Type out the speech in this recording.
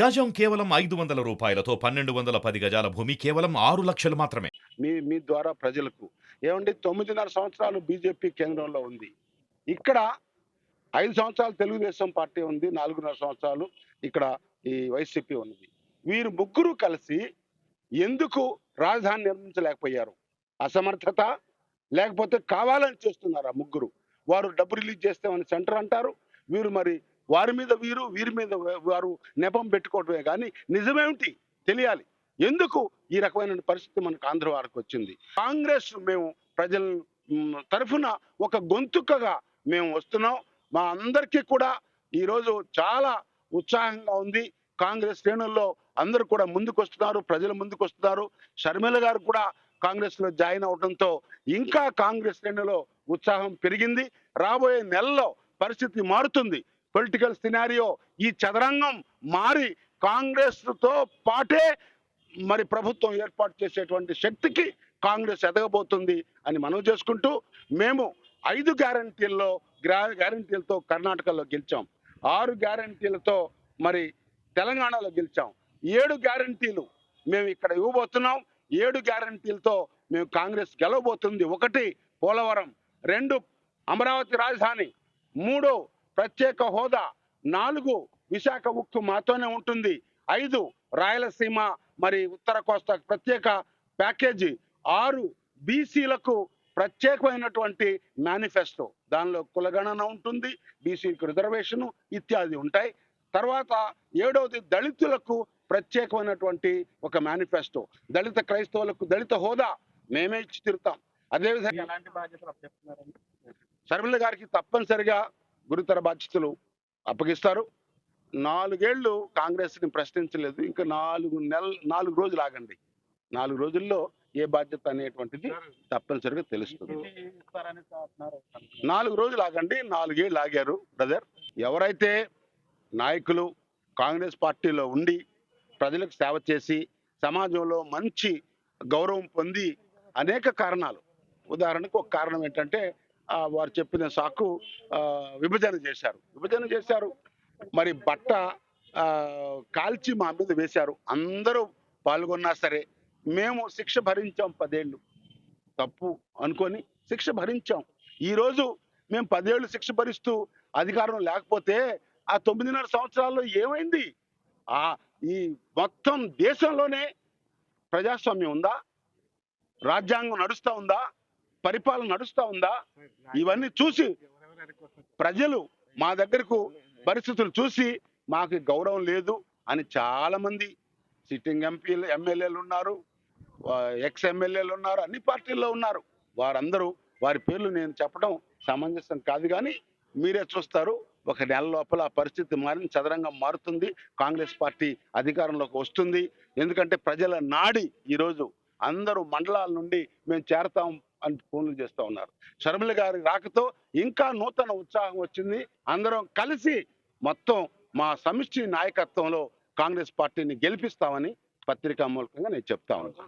గజం కేవలం ఐదు వందల రూపాయలతో పన్నెండు వందల పది గజాల భూమి కేవలం ఆరు లక్షలు మాత్రమే. మీ మీ ద్వారా ప్రజలకు. ఏమండి తొమ్మిదిన్నర సంవత్సరాలు బీజేపీ కేంద్రంలో ఉంది. ఇక్కడ ఐదు సంవత్సరాలు తెలుగుదేశం పార్టీ ఉంది నాలుగున్నర సంవత్సరాలు ఇక్కడ ఈ వైసీపీ ఉంది వీరు ముగ్గురు కలిసి ఎందుకు రాజధాని నిర్మించలేకపోయారు? అసమర్థత లేకపోతే కావాలని చేస్తున్నారు ఆ ముగ్గురు? వారు డబ్బు రిలీజ్ చేస్తామని సెంటర్ అంటారు వీరు మరి వారి మీద వీరు వీరి మీద వారు నెపం పెట్టుకోవటమే కానీ నిజమేమిటి తెలియాలి. ఎందుకు ఈ రకమైన పరిస్థితి మనకు ఆంధ్ర వారికి వచ్చింది? కాంగ్రెస్ మేము ప్రజల తరఫున ఒక గొంతుకగా మేము వస్తున్నాం. మా అందరికీ కూడా ఈరోజు చాలా ఉత్సాహంగా ఉంది. కాంగ్రెస్ శ్రేణుల్లో అందరూ కూడా ముందుకు వస్తున్నారు ప్రజలు ముందుకు వస్తున్నారు షర్మిల గారు కూడా కాంగ్రెస్లో జాయిన్ అవడంతో ఇంకా కాంగ్రెస్ శ్రేణులో ఉత్సాహం పెరిగింది. రాబోయే నెలలో పరిస్థితి మారుతుంది. పొలిటికల్ సినారియో ఈ చదరంగం మారి కాంగ్రెస్తో పాటే మరి ప్రభుత్వం ఏర్పాటు చేసేటువంటి శక్తికి కాంగ్రెస్ ఎదగబోతుంది అని మనం చేసుకుంటూ మేము ఐదు గ్యారంటీల్లో గ్యారంటీలతో కర్ణాటకలో గెలిచాం. ఆరు గ్యారంటీలతో మరి తెలంగాణలో గెలిచాం. ఏడు గ్యారంటీలు మేము ఇక్కడ ఇవ్వబోతున్నాం. ఏడు గ్యారంటీలతో మేము కాంగ్రెస్ గెలవబోతుంది. ఒకటి పోలవరం రెండు అమరావతి రాజధాని మూడు ప్రత్యేక హోదా నాలుగు విశాఖ ఉక్కు మాతోనే ఉంటుంది. ఐదు రాయలసీమ మరి ఉత్తర కోస్తా ప్రత్యేక ప్యాకేజీ. ఆరు బీసీలకు ప్రత్యేకమైనటువంటి మేనిఫెస్టో. దానిలో కులగణన ఉంటుంది బీసీలకు రిజర్వేషన్ ఇత్యాది ఉంటాయి. తర్వాత ఏడవది దళితులకు ప్రత్యేకమైనటువంటి ఒక మేనిఫెస్టో. దళిత క్రైస్తవులకు దళిత హోదా మేమే ఇచ్చి తిరుతాం. అదేవిధంగా ఎలాంటి బాధ్యతలు షర్మిల గారికి తప్పనిసరిగా గురుతర బాధ్యతలు అప్పగిస్తారు. నాలుగేళ్ళు కాంగ్రెస్ని ప్రశ్నించలేదు. ఇంకా నాలుగు నెల నాలుగు రోజులు ఆగండి. నాలుగు రోజుల్లో ఏ బాధ్యత అనేటువంటిది తప్పనిసరిగా తెలుస్తుంది. నాలుగు రోజులు ఆగండి. నాలుగేళ్ళు ఆగారు బ్రదర్. ఎవరైతే నాయకులు కాంగ్రెస్ పార్టీలో ఉండి ప్రజలకు సేవ చేసి సమాజంలో మంచి గౌరవం పొంది అనేక కారణాలు. ఉదాహరణకు ఒక కారణం ఏంటంటే వారు చెప్పిన సాకు విభజన చేశారు. విభజన చేశారు. మరి బట్ట ఆ, కాల్చి మా మీద వేశారు. అందరూ పాల్గొన్నా సరే మేము శిక్ష భరించాం పదేళ్ళు. తప్పు అనుకొని శిక్ష భరించాం. ఈ రోజు మేము పదేళ్ళు శిక్ష భరిస్తూ అధికారం లేకపోతే ఆ తొమ్మిదిన్నర సంవత్సరాల్లో ఏమైంది? ఆ ఈ మొత్తం దేశంలోనే ప్రజాస్వామ్యం ఉందా? రాజ్యాంగం నడుస్తూ ఉందా? పరిపాలన నడుస్తా ఉందా? ఇవన్నీ చూసి ప్రజలు మా దగ్గరకు పరిస్థితులు చూసి మాకు గౌరవం లేదు అని చాలా మంది సిట్టింగ్ ఎంపీలు ఎమ్మెల్యేలు ఉన్నారు ఎక్స్ ఎమ్మెల్యేలు ఉన్నారు అన్ని పార్టీల్లో ఉన్నారు. వారందరూ వారి పేర్లు నేను చెప్పడం సమంజసం కాదు కానీ మీరే చూస్తారు ఒక నెల లోపల ఆ పరిస్థితి మారి చదరంగం మారుతుంది కాంగ్రెస్ పార్టీ అధికారంలోకి వస్తుంది. ఎందుకంటే ప్రజల నాడి ఈరోజు అందరూ మండలాల నుండి మేము చేరతాం అని ఫోన్లు చేస్తూ ఉన్నారు. షర్మిల గారి రాకతో ఇంకా నూతన ఉత్సాహం వచ్చింది. అందరం కలిసి మొత్తం మా సమిష్టి నాయకత్వంలో కాంగ్రెస్ పార్టీని గెలిపిస్తామని పత్రికా మూలకంగా నేను చెప్తా ఉన్నాను